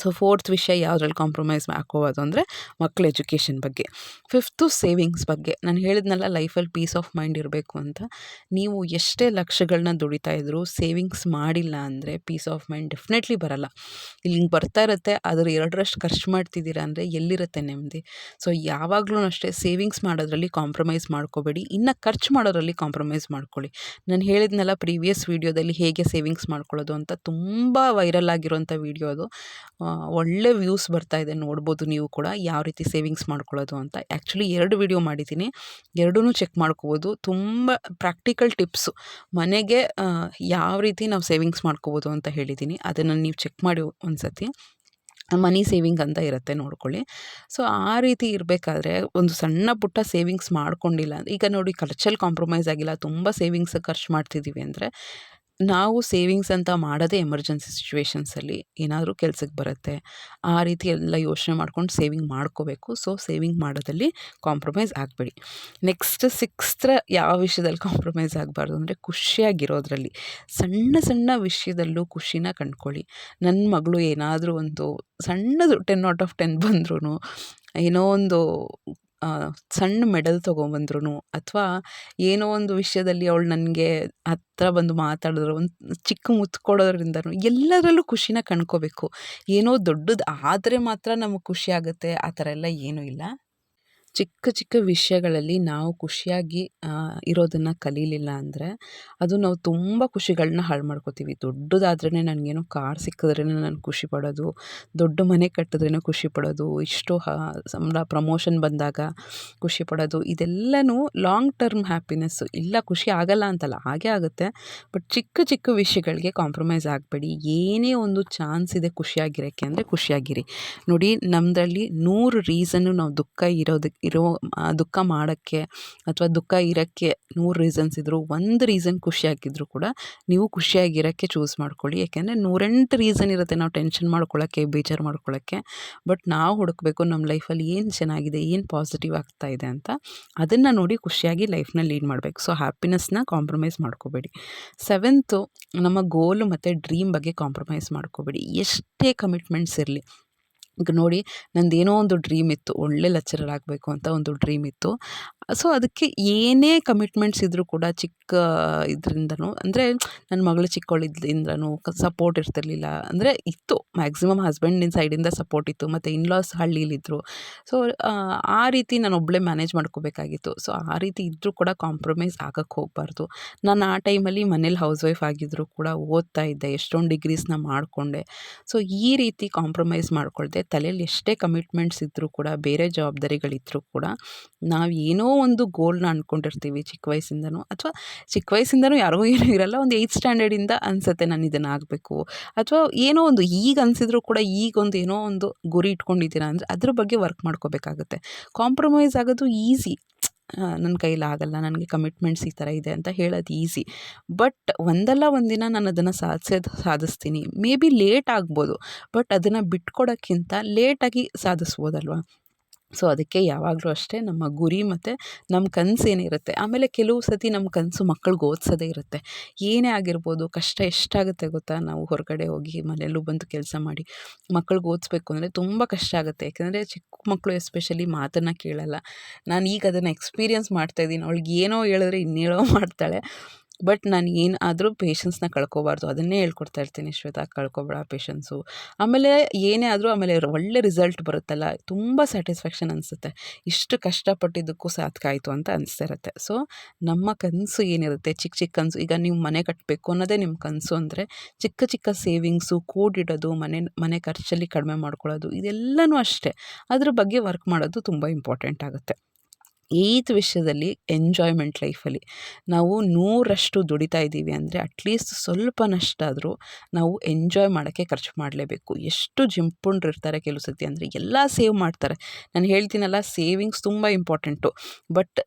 ಸೊ ಫೋರ್ತ್ ವಿಷಯ ಯಾವುದ್ರಲ್ಲಿ ಕಾಂಪ್ರಮೈಸ್ ಹಾಕೋಬೋದು ಅಂದರೆ ಮಕ್ಕಳ ಎಜುಕೇಷನ್ ಬಗ್ಗೆ. ಫಿಫ್ತು ಸೇವಿಂಗ್ಸ್ ಬಗ್ಗೆ. ನಾನು ಹೇಳಿದ್ನಲ್ಲ ಲೈಫಲ್ಲಿ ಪೀಸ್ ಆಫ್ ಮೈಂಡ್ ಇರಬೇಕು ಅಂತ. ನೀವು ಎಷ್ಟೇ ಲಕ್ಷಗಳನ್ನ ದುಡಿತಾ ಇದ್ದರೂ ಸೇವಿಂಗ್ಸ್ ಮಾಡಿಲ್ಲ ಅಂದರೆ ಪೀಸ್ ಆಫ್ ಮೈಂಡ್ ಡೆಫಿನೆಟ್ಲಿ ಬರಲ್ಲ. ಇಲ್ಲಿ ಹಿಂಗೆ ಬರ್ತಾ ಇರುತ್ತೆ ಅದರ ಎರಡರಷ್ಟು ಖರ್ಚು ಮಾಡ್ತಿದ್ದೀರಾ ಅಂದರೆ ಎಲ್ಲಿರುತ್ತೆ ನೆಮ್ಮದಿ? ಸೊ ಯಾವಾಗಲೂ ಅಷ್ಟೇ ಸೇವಿಂಗ್ಸ್ ಮಾಡೋದ್ರಲ್ಲಿ ಕಾಂಪ್ರಮೈಸ್ ಮಾಡ್ಕೋಬೇಡಿ. ಇನ್ನು ಖರ್ಚು ಮಾಡೋದ್ರಲ್ಲಿ ಕಾಂಪ್ರಮೈಸ್ ಮಾಡ್ಕೊಳ್ಳಿ. ನಾನು ಹೇಳಿದ್ನಲ್ಲ ಪ್ರೀವಿಯಸ್ ವೀಡಿಯೋದಲ್ಲಿ ಹೇಗೆ ಸೇವಿಂಗ್ಸ್ ಮಾಡ್ಕೊಳ್ಳೋದು ಅಂತ ತುಂಬ ವೈರಲ್ ಆಗಿರುವಂಥ ವೀಡಿಯೋ ಅದು. ಒಳ್ಳೆ ವ್ಯೂಸ್ ಬರ್ತಾ ಇದೆ ನೋಡ್ಬೋದು ನೀವು ಕೂಡ ಯಾವ ರೀತಿ ಸೇವಿಂಗ್ಸ್ ಮಾಡ್ಕೊಳ್ಳೋದು ಅಂತ. ಆ್ಯಕ್ಚುಲಿ ಎರಡು ವಿಡಿಯೋ ಮಾಡಿದ್ದೀನಿ. ಎರಡೂ ಚೆಕ್ ಮಾಡ್ಕೋಬೋದು. ತುಂಬ ಪ್ರಾಕ್ಟಿಕಲ್ ಟಿಪ್ಸು ಮನೆಗೆ ಯಾವ ರೀತಿ ನಾವು ಸೇವಿಂಗ್ಸ್ ಮಾಡ್ಕೋಬೋದು ಅಂತ ಹೇಳಿದ್ದೀನಿ. ಅದನ್ನು ನೀವು ಚೆಕ್ ಮಾಡಿ ಒಂದು ಸತಿ ಮನಿ ಸೇವಿಂಗ್ ಅಂತ ಇರುತ್ತೆ ನೋಡ್ಕೊಳ್ಳಿ. ಸೊ ಆ ರೀತಿ ಇರಬೇಕಾದ್ರೆ ಒಂದು ಸಣ್ಣ ಪುಟ್ಟ ಸೇವಿಂಗ್ಸ್ ಮಾಡ್ಕೊಂಡಿಲ್ಲ. ಈಗ ನೋಡಿ ಖರ್ಚಲ್ಲಿ ಕಾಂಪ್ರಮೈಸ್ ಆಗಿಲ್ಲ. ತುಂಬ ಸೇವಿಂಗ್ಸ್ ಖರ್ಚು ಮಾಡ್ತಿದ್ದೀವಿ ಅಂದರೆ ನಾವು ಸೇವಿಂಗ್ಸ್ ಅಂತ ಮಾಡೋದೇ ಎಮರ್ಜೆನ್ಸಿ ಸಿಚುವೇಶನ್ಸಲ್ಲಿ ಏನಾದರೂ ಕೆಲ್ಸಕ್ಕೆ ಬರುತ್ತೆ, ಆ ರೀತಿ ಎಲ್ಲ ಯೋಚನೆ ಮಾಡ್ಕೊಂಡು ಸೇವಿಂಗ್ ಮಾಡ್ಕೋಬೇಕು. ಸೊ, ಸೇವಿಂಗ್ ಮಾಡೋದಲ್ಲಿ ಕಾಂಪ್ರಮೈಸ್ ಆಗಬೇಡಿ. ನೆಕ್ಸ್ಟ್ ಸಿಕ್ಸ್ತ್ರ ಯಾವ ವಿಷಯದಲ್ಲಿ ಕಾಂಪ್ರಮೈಸ್ ಆಗಬಾರ್ದು ಅಂದರೆ ಖುಷಿಯಾಗಿರೋದ್ರಲ್ಲಿ. ಸಣ್ಣ ಸಣ್ಣ ವಿಷಯದಲ್ಲೂ ಖುಷಿನ ಕಂಡ್ಕೊಳ್ಳಿ. ನನ್ನ ಮಗಳು ಏನಾದರೂ ಒಂದು ಸಣ್ಣದು ಟೆನ್ ಔಟ್ ಆಫ್ ಟೆನ್ ಬಂದ್ರೂ ಏನೋ ಒಂದು ಸಣ್ಣ ಮೆಡಲ್ ತೊಗೊಂಬಂದ್ರು ಅಥವಾ ಏನೋ ಒಂದು ವಿಷಯದಲ್ಲಿ ಅವಳು ನನಗೆ ಹತ್ರ ಬಂದು ಮಾತಾಡಿದ್ರು ಒಂದು ಚಿಕ್ಕ ಮುತ್ತು ಕೊಡೋದ್ರಿಂದನೂ ಎಲ್ಲದರಲ್ಲೂ ಖುಷಿನ ಕಂಡ್ಕೋಬೇಕು. ಏನೋ ದೊಡ್ಡದು ಆದರೆ ಮಾತ್ರ ನಮಗೆ ಖುಷಿ ಆಗುತ್ತೆ, ಆ ಥರ ಎಲ್ಲ ಏನೂ ಇಲ್ಲ. ಚಿಕ್ಕ ಚಿಕ್ಕ ವಿಷಯಗಳಲ್ಲಿ ನಾವು ಖುಷಿಯಾಗಿ ಇರೋದನ್ನು ಕಲೀಲಿಲ್ಲ ಅಂದರೆ ಅದು ನಾವು ತುಂಬ ಖುಷಿಗಳನ್ನ ಹಾಳು ಮಾಡ್ಕೋತೀವಿ. ದೊಡ್ಡದಾದ್ರೇ ನನಗೇನೋ ಕಾರ್ ಸಿಕ್ಕಿದ್ರೇ ನಾನು ಖುಷಿ ಪಡೋದು, ದೊಡ್ಡ ಮನೆ ಕಟ್ಟಿದ್ರೇ ಖುಷಿ ಪಡೋದು, ಇಷ್ಟು ಸಂಬಳ ಪ್ರಮೋಷನ್ ಬಂದಾಗ ಖುಷಿ ಪಡೋದು, ಇದೆಲ್ಲನೂ ಲಾಂಗ್ ಟರ್ಮ್ ಹ್ಯಾಪಿನೆಸ್ಸು. ಇಲ್ಲ, ಖುಷಿ ಆಗಲ್ಲ ಅಂತಲ್ಲ, ಹಾಗೆ ಆಗುತ್ತೆ. ಬಟ್ ಚಿಕ್ಕ ಚಿಕ್ಕ ವಿಷಯಗಳಿಗೆ ಕಾಂಪ್ರಮೈಸ್ ಆಗಬೇಡಿ. ಏನೇ ಒಂದು ಚಾನ್ಸ್ ಇದೆ ಖುಷಿಯಾಗಿರೋಕ್ಕೆ ಅಂದರೆ ಖುಷಿಯಾಗಿರಿ. ನೋಡಿ ನಮ್ಮದ್ರಲ್ಲಿ ನೂರು ರೀಸನ್ನು ನಾವು ದುಃಖ ಇರೋದಕ್ಕೆ ಇರೋ ದುಃಖ ಮಾಡೋಕ್ಕೆ ಅಥವಾ ದುಃಖ ಇರೋಕ್ಕೆ ನೂರು ರೀಸನ್ಸ್ ಇದ್ದರೂ ಒಂದು ರೀಸನ್ ಖುಷಿಯಾಗಿದ್ದರೂ ಕೂಡ ನೀವು ಖುಷಿಯಾಗಿರೋಕ್ಕೆ ಚೂಸ್ ಮಾಡ್ಕೊಳ್ಳಿ. ಯಾಕೆಂದರೆ ನೂರೆಂಟು ರೀಸನ್ ಇರುತ್ತೆ ನಾವು ಟೆನ್ಷನ್ ಮಾಡ್ಕೊಳ್ಳೋಕ್ಕೆ, ಬೇಜಾರು ಮಾಡ್ಕೊಳ್ಳೋಕ್ಕೆ. ಬಟ್ ನಾವು ಹುಡುಕಬೇಕು ನಮ್ಮ ಲೈಫಲ್ಲಿ ಏನು ಚೆನ್ನಾಗಿದೆ, ಏನು ಪಾಸಿಟಿವ್ ಆಗ್ತಾ ಇದೆ ಅಂತ, ಅದನ್ನು ನೋಡಿ ಖುಷಿಯಾಗಿ ಲೈಫ್ನ ಲೀಡ್ ಮಾಡಬೇಕು. ಸೊ ಹ್ಯಾಪಿನೆಸ್ನ ಕಾಂಪ್ರಮೈಸ್ ಮಾಡ್ಕೋಬೇಡಿ. ಸೆವೆಂತು ನಮ್ಮ ಗೋಲು ಮತ್ತು ಡ್ರೀಮ್ ಬಗ್ಗೆ ಕಾಂಪ್ರಮೈಸ್ ಮಾಡ್ಕೋಬೇಡಿ. ಎಷ್ಟೇ ಕಮಿಟ್ಮೆಂಟ್ಸ್ ಇರಲಿ ಈಗ ನಂದು ಏನೋ ಒಂದು ಡ್ರೀಮ್ ಇತ್ತು ಒಳ್ಳೆ ಲೆಕ್ಚರರ್ ಆಗಬೇಕು ಅಂತ ಒಂದು ಡ್ರೀಮ್ ಇತ್ತು. ಸೊ, ಅದಕ್ಕೆ ಏನೇ ಕಮಿಟ್ಮೆಂಟ್ಸ್ ಇದ್ದರೂ ಕೂಡ ಚಿಕ್ಕ ಇದರಿಂದನೂ, ಅಂದರೆ ನನ್ನ ಮಗಳು ಚಿಕ್ಕವಳಿದ್ದಿಂದನೂ ಸಪೋರ್ಟ್ ಇರ್ತಿರ್ಲಿಲ್ಲ. ಅಂದರೆ ಇತ್ತು ಮ್ಯಾಕ್ಸಿಮಮ್ ಹಸ್ಬೆಂಡಿನ ಸೈಡಿಂದ ಸಪೋರ್ಟ್ ಇತ್ತು, ಮತ್ತು ಇನ್ಲಾಸ್ ಹಳ್ಳಿಲಿದ್ದರು ಸೊ ಆ ರೀತಿ ನಾನು ಒಬ್ಬಳೇ ಮ್ಯಾನೇಜ್ ಮಾಡ್ಕೋಬೇಕಾಗಿತ್ತು. ಸೊ ಆ ರೀತಿ ಇದ್ದರೂ ಕೂಡ ಕಾಂಪ್ರಮೈಸ್ ಆಗಕ್ಕೆ ಹೋಗಬಾರ್ದು. ನಾನು ಆ ಟೈಮಲ್ಲಿ ಮನೇಲಿ ಹೌಸ್ ವೈಫ್ ಆಗಿದ್ದರೂ ಕೂಡ ಓದ್ತಾ ಇದ್ದೆ, ಎಷ್ಟೊಂದು ಡಿಗ್ರೀಸ್ನ ಮಾಡಿಕೊಂಡೆ. ಸೊ ಈ ರೀತಿ ಕಾಂಪ್ರಮೈಸ್ ಮಾಡ್ಕೊಳ್ದೆ ತಲೆಯಲ್ಲಿ ಎಷ್ಟೇ ಕಮಿಟ್ಮೆಂಟ್ಸ್ ಇದ್ದರೂ ಕೂಡ, ಬೇರೆ ಜವಾಬ್ದಾರಿಗಳಿದ್ದರೂ ಕೂಡ, ನಾವು ಏನೋ ಒಂದು ಗೋಲ್ನ ಅಂದ್ಕೊಂಡಿರ್ತೀವಿ ಚಿಕ್ಕ ವಯಸ್ಸಿಂದನೂ. ಅಥವಾ ಚಿಕ್ಕ ವಯಸ್ಸಿಂದನೂ ಯಾರಿಗೂ ಏನೂ ಇರಲ್ಲ, ಒಂದು ಏಯ್ತ್ ಸ್ಟ್ಯಾಂಡರ್ಡಿಂದ ಅನಿಸುತ್ತೆ ನಾನು ಇದನ್ನು ಆಗಬೇಕು ಅಥವಾ ಏನೋ ಒಂದು ಈಗ ಅನಿಸಿದ್ರು ಕೂಡ ಈಗ ಒಂದು ಏನೋ ಒಂದು ಗುರಿ ಇಟ್ಕೊಂಡಿದ್ದೀರಾ ಅಂದರೆ ಅದ್ರ ಬಗ್ಗೆ ವರ್ಕ್ ಮಾಡ್ಕೋಬೇಕಾಗುತ್ತೆ. ಕಾಂಪ್ರಮೈಸ್ ಆಗೋದು ಈಸಿ ನನ್ನ ಕೈಲಿ ಆಗಲ್ಲ, ನನಗೆ ಕಮಿಟ್ಮೆಂಟ್ಸ್ ಈ ಥರ ಇದೆ ಅಂತ ಹೇಳೋದು ಈಸಿ ಬಟ್ ಒಂದಲ್ಲ ಒಂದಿನ ನಾನು ಅದನ್ನು ಸಾಧಿಸೋದು ಸಾಧಿಸ್ತೀನಿ. ಮೇ ಬಿ ಲೇಟ್ ಆಗ್ಬೋದು ಬಟ್ ಅದನ್ನು ಬಿಟ್ಕೊಡೋಕ್ಕಿಂತ ಲೇಟಾಗಿ ಸಾಧಿಸ್ಬೋದಲ್ವ? ಸೊ, ಅದಕ್ಕೆ ಯಾವಾಗಲೂ ಅಷ್ಟೇ ನಮ್ಮ ಗುರಿ ಮತ್ತು ನಮ್ಮ ಕನಸು ಏನಿರುತ್ತೆ. ಆಮೇಲೆ ಕೆಲವು ಸತಿ ನಮ್ಮ ಕನಸು ಮಕ್ಕಳಿಗೆ ಓದಿಸೋದೇ ಇರುತ್ತೆ. ಏನೇ ಆಗಿರ್ಬೋದು, ಕಷ್ಟ ಎಷ್ಟಾಗುತ್ತೆ ಗೊತ್ತಾ? ನಾವು ಹೊರಗಡೆ ಹೋಗಿ ಮನೆಯಲ್ಲೂ ಬಂದು ಕೆಲಸ ಮಾಡಿ ಮಕ್ಕಳಿಗೆ ಓದಿಸ್ಬೇಕು ಅಂದರೆ ತುಂಬ ಕಷ್ಟ ಆಗುತ್ತೆ. ಯಾಕೆಂದರೆ ಚಿಕ್ಕ ಮಕ್ಕಳು ಎಸ್ಪೆಷಲಿ ಮಾತನ್ನು ಕೇಳಲ್ಲ. ನಾನು ಈಗ ಅದನ್ನು ಎಕ್ಸ್ಪೀರಿಯನ್ಸ್ ಮಾಡ್ತಾಯಿದ್ದೀನಿ ಅವಳಿಗೆ ಏನೋ ಹೇಳಿದ್ರೆ ಇನ್ನೇನೋ ಮಾಡ್ತಾಳೆ. ಬಟ್ ನಾನು ಏನಾದರೂ ಪೇಷನ್ಸ್ನ ಕಳ್ಕೊಬಾರ್ದು. ಅದನ್ನೇ ಹೇಳ್ಕೊಡ್ತಾ ಇರ್ತೀನಿ ಶ್ವೇತಾ, ಕಳ್ಕೊಬೇಡ ಪೇಷನ್ಸು ಆಮೇಲೆ ಏನೇ ಆದರೂ ಆಮೇಲೆ ಒಳ್ಳೆ ರಿಸಲ್ಟ್ ಬರುತ್ತಲ್ಲ, ತುಂಬ ಸ್ಯಾಟಿಸ್ಫ್ಯಾಕ್ಷನ್ ಅನಿಸುತ್ತೆ. ಇಷ್ಟು ಕಷ್ಟಪಟ್ಟಿದ್ದಕ್ಕೂ ಆಯಿತು ಅಂತ ಅನಿಸ್ತಾ ಇರುತ್ತೆ ಸೊ ನಮ್ಮ ಕನಸು ಏನಿರುತ್ತೆ ಚಿಕ್ಕ ಚಿಕ್ಕ ಕನಸು, ಈಗ ನೀವು ಮನೆ ಕಟ್ಟಬೇಕು ಅನ್ನೋದೇ ನಿಮ್ಮ ಕನಸು ಅಂದರೆ, ಚಿಕ್ಕ ಚಿಕ್ಕ ಸೇವಿಂಗ್ಸು ಕೂಡಿಡೋದು, ಮನೆ ಮನೆ ಖರ್ಚಲ್ಲಿ ಕಡಿಮೆ ಮಾಡ್ಕೊಳ್ಳೋದು, ಇದೆಲ್ಲನೂ ಅಷ್ಟೇ. ಅದ್ರ ಬಗ್ಗೆ ವರ್ಕ್ ಮಾಡೋದು ತುಂಬ ಇಂಪಾರ್ಟೆಂಟ್ ಆಗುತ್ತೆ. ಏಯ್ತ್ ವಿಷಯದಲ್ಲಿ ಎಂಜಾಯ್ಮೆಂಟ್ ಲೈಫಲ್ಲಿ ನಾವು ನೂರಷ್ಟು ದುಡಿತಾ ಇದ್ದೀವಿ ಅಂದರೆ ಅಟ್ಲೀಸ್ಟ್ ಸ್ವಲ್ಪನಷ್ಟಾದರೂ ನಾವು ಎಂಜಾಯ್ ಮಾಡೋಕ್ಕೆ ಖರ್ಚು ಮಾಡಲೇಬೇಕು. ಎಷ್ಟು ಜಿಂಪುಂಡ್ರು ಇರ್ತಾರೆ ಕೆಲವು ಸತಿ ಅಂದರೆ ಎಲ್ಲ ಸೇವ್ ಮಾಡ್ತಾರೆ. ನಾನು ಹೇಳ್ತೀನಲ್ಲ ಸೇವಿಂಗ್ಸ್ ತುಂಬ ಇಂಪಾರ್ಟೆಂಟು ಬಟ್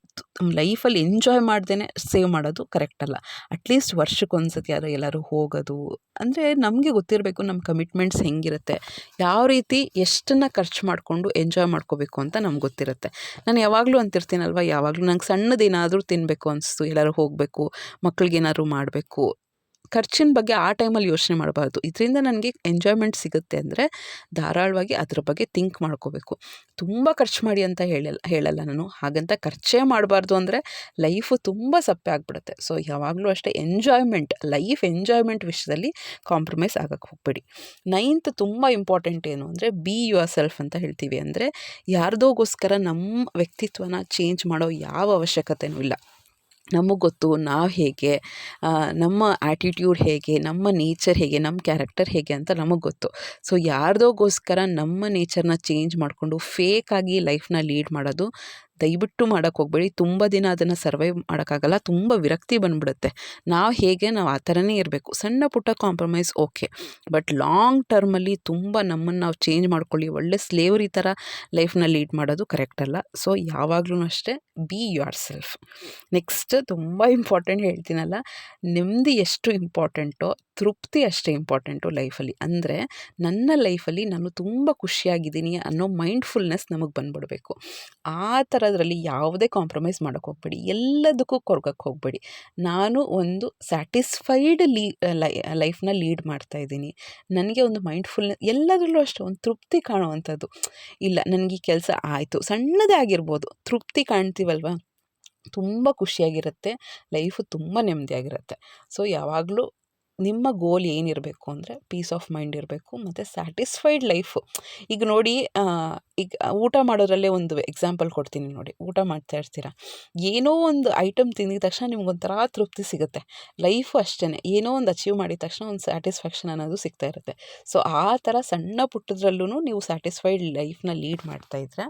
ಲೈಫಲ್ಲಿ ಎಂಜಾಯ್ ಮಾಡ್ದೇ ಸೇವ್ ಮಾಡೋದು ಕರೆಕ್ಟ್ ಅಲ್ಲ. ಅಟ್ಲೀಸ್ಟ್ ವರ್ಷಕ್ಕೊಂದು ಸತಿ ಯಾರೋ ಎಲ್ಲರೂ ಹೋಗೋದು ಅಂದರೆ ನಮಗೆ ಗೊತ್ತಿರಬೇಕು ನಮ್ಮ ಕಮಿಟ್ಮೆಂಟ್ಸ್ ಹೆಂಗಿರುತ್ತೆ. ಯಾವ ರೀತಿ ಎಷ್ಟನ್ನು ಖರ್ಚು ಮಾಡಿಕೊಂಡು ಎಂಜಾಯ್ ಮಾಡ್ಕೋಬೇಕು ಅಂತ ನಮ್ಗೆ ಗೊತ್ತಿರುತ್ತೆ. ನಾನು ಯಾವಾಗಲೂ ಅಂತಿರ್ತೀನಲ್ವ ಯಾವಾಗಲೂ? ನಂಗೆ ಸಣ್ಣದೇನಾದರೂ ತಿನ್ನಬೇಕು ಅನಿಸ್ತು ಎಲ್ಲರೂ ಹೋಗಬೇಕು ಮಕ್ಳಿಗೇನಾದ್ರು ಮಾಡಬೇಕು. ಖರ್ಚಿನ ಬಗ್ಗೆ ಆ ಟೈಮಲ್ಲಿ ಯೋಚನೆ ಮಾಡಬಾರ್ದು. ಇದರಿಂದ ನನಗೆ ಎಂಜಾಯ್ಮೆಂಟ್ ಸಿಗುತ್ತೆ ಅಂದರೆ ಧಾರಾಳವಾಗಿ ಅದ್ರ ಬಗ್ಗೆ ಥಿಂಕ್ ಮಾಡ್ಕೋಬೇಕು. ತುಂಬ ಖರ್ಚು ಮಾಡಿ ಅಂತ ಹೇಳಲ್ಲ ಹೇಳಲ್ಲ ನಾನು. ಹಾಗಂತ ಖರ್ಚೇ ಮಾಡಬಾರ್ದು ಅಂದರೆ ಲೈಫು ತುಂಬ ಸಪ್ಪೆ ಆಗಿಬಿಡುತ್ತೆ. ಸೊ ಯಾವಾಗಲೂ ಅಷ್ಟೇ ಎಂಜಾಯ್ಮೆಂಟ್ ಲೈಫ್ ಎಂಜಾಯ್ಮೆಂಟ್ ವಿಷಯದಲ್ಲಿ ಕಾಂಪ್ರಮೈಸ್ ಆಗಕ್ಕೆ ಹೋಗಬೇಡಿ. ನೈನ್ತ್ ತುಂಬ ಇಂಪಾರ್ಟೆಂಟ್ ಏನು ಅಂದರೆ ಬಿ ಯುವರ್ ಸೆಲ್ಫ್ ಅಂತ ಹೇಳ್ತೀವಿ ಅಂದರೆ ಯಾರ್ದೋಗೋಸ್ಕರ ನಮ್ಮ ವ್ಯಕ್ತಿತ್ವನ ಚೇಂಜ್ ಮಾಡೋ ಯಾವ ಅವಶ್ಯಕತೆಯೂ ಇಲ್ಲ. ನಮಗೆ ಗೊತ್ತು ನಾವು ಹೇಗೆ ನಮ್ಮ ಆ್ಯಟಿಟ್ಯೂಡ್ ಹೇಗೆ, ನಮ್ಮ ನೇಚರ್ ಹೇಗೆ, ನಮ್ಮ ಕ್ಯಾರೆಕ್ಟರ್ ಹೇಗೆ ಅಂತ ನಮಗೆ ಗೊತ್ತು. ಸೊ ಯಾರ್ದೋಗೋಸ್ಕರ ನಮ್ಮ ನೇಚರ್ನ ಚೇಂಜ್ ಮಾಡಿಕೊಂಡು ಫೇಕಾಗಿ ಲೈಫ್ನ ಲೀಡ್ ಮಾಡೋದು ದಯವಿಟ್ಟು ಮಾಡೋಕ್ಕೆ ಹೋಗಬೇಡಿ. ತುಂಬ ದಿನ ಅದನ್ನು ಸರ್ವೈವ್ ಮಾಡೋಕ್ಕಾಗಲ್ಲ. ತುಂಬ ವಿರಕ್ತಿ ಬಂದ್ಬಿಡುತ್ತೆ. ನಾವು ಹೇಗೆ, ನಾವು ಆ ಥರನೇ ಇರಬೇಕು. ಸಣ್ಣ ಪುಟ್ಟ ಕಾಂಪ್ರಮೈಸ್ ಓಕೆ ಬಟ್ ಲಾಂಗ್ ಟರ್ಮಲ್ಲಿ ತುಂಬ ನಮ್ಮನ್ನು ನಾವು ಚೇಂಜ್ ಮಾಡ್ಕೊಳ್ಳಿ. ಒಳ್ಳೆ ಸ್ಲೇವರಿ ಥರ ಲೈಫ್ನ ಲೀಡ್ ಮಾಡೋದು ಕರೆಕ್ಟ್ ಅಲ್ಲ. ಸೊ ಯಾವಾಗಲೂ ಅಷ್ಟೇ ಬಿ ಯುವರ್ ಸೆಲ್ಫ್ ನೆಕ್ಸ್ಟ್ ತುಂಬ ಇಂಪಾರ್ಟೆಂಟ್ ಹೇಳ್ತೀನಲ್ಲ. ನೆಮ್ಮದಿ ಎಷ್ಟು ಇಂಪಾರ್ಟೆಂಟೋ ತೃಪ್ತಿ ಅಷ್ಟೇ ಇಂಪಾರ್ಟೆಂಟು ಲೈಫಲ್ಲಿ ಅಂದರೆ ನನ್ನ ಲೈಫಲ್ಲಿ ನಾನು ತುಂಬ ಖುಷಿಯಾಗಿದ್ದೀನಿ ಅನ್ನೋ ಮೈಂಡ್ಫುಲ್ನೆಸ್ ನಮಗೆ ಬಂದ್ಬಿಡಬೇಕು. ಆ ಥರದ್ರಲ್ಲಿ ಯಾವುದೇ ಕಾಂಪ್ರಮೈಸ್ ಮಾಡೋಕ್ಕೆ ಹೋಗಬೇಡಿ. ಎಲ್ಲದಕ್ಕೂ ಕೊರ್ಗಕ್ಕೆ ಹೋಗಬೇಡಿ. ನಾನು ಒಂದು ಸ್ಯಾಟಿಸ್ಫೈಡ್ ಲೀ ಲೈಫ್ನ ಲೀಡ್ ಮಾಡ್ತಾ ಇದ್ದೀನಿ. ನನಗೆ ಒಂದು ಮೈಂಡ್ಫುಲ್ನೆಸ್ ಎಲ್ಲದರಲ್ಲೂ ಅಷ್ಟೇ ಒಂದು ತೃಪ್ತಿ ಕಾಣುವಂಥದ್ದು. ಇಲ್ಲ, ನನಗೆ ಈ ಕೆಲಸ ಆಯಿತು. ಸಣ್ಣದೇ ಆಗಿರ್ಬೋದು. ತೃಪ್ತಿ ಕಾಣ್ತೀವಲ್ವ? ತುಂಬ ಖುಷಿಯಾಗಿರುತ್ತೆ. ಲೈಫು ತುಂಬ ನೆಮ್ಮದಿಯಾಗಿರುತ್ತೆ. ಸೊ ಯಾವಾಗಲೂ ನಿಮ್ಮ ಗೋಲ್ ಏನಿರಬೇಕು ಅಂದರೆ ಪೀಸ್ ಆಫ್ ಮೈಂಡ್ ಇರಬೇಕು ಮತ್ತು ಸ್ಯಾಟಿಸ್ಫೈಡ್ ಲೈಫು ಈಗ ನೋಡಿ ಈಗ ಊಟ ಮಾಡೋದ್ರಲ್ಲೇ ಒಂದು ಎಕ್ಸಾಂಪಲ್ ಕೊಡ್ತೀನಿ ನೋಡಿ. ಊಟ ಮಾಡ್ತಾ ಇರ್ತೀರ? ಏನೋ ಒಂದು ಐಟಮ್ ತಿಂದಿದ ತಕ್ಷಣ ನಿಮ್ಗೊಂಥರ ತೃಪ್ತಿ ಸಿಗುತ್ತೆ. ಲೈಫು ಅಷ್ಟೇ ಏನೋ ಒಂದು ಅಚೀವ್ ಮಾಡಿದ ತಕ್ಷಣ ಒಂದು ಸ್ಯಾಟಿಸ್ಫ್ಯಾಕ್ಷನ್ ಅನ್ನೋದು ಸಿಗ್ತಾ ಇರುತ್ತೆ. ಸೊ ಆ ಥರ ಸಣ್ಣ ಪುಟ್ಟದ್ರಲ್ಲೂ ನೀವು ಸ್ಯಾಟಿಸ್ಫೈಡ್ ಲೈಫ್ನ ಲೀಡ್ ಮಾಡ್ತಾಯಿದ್ರೆ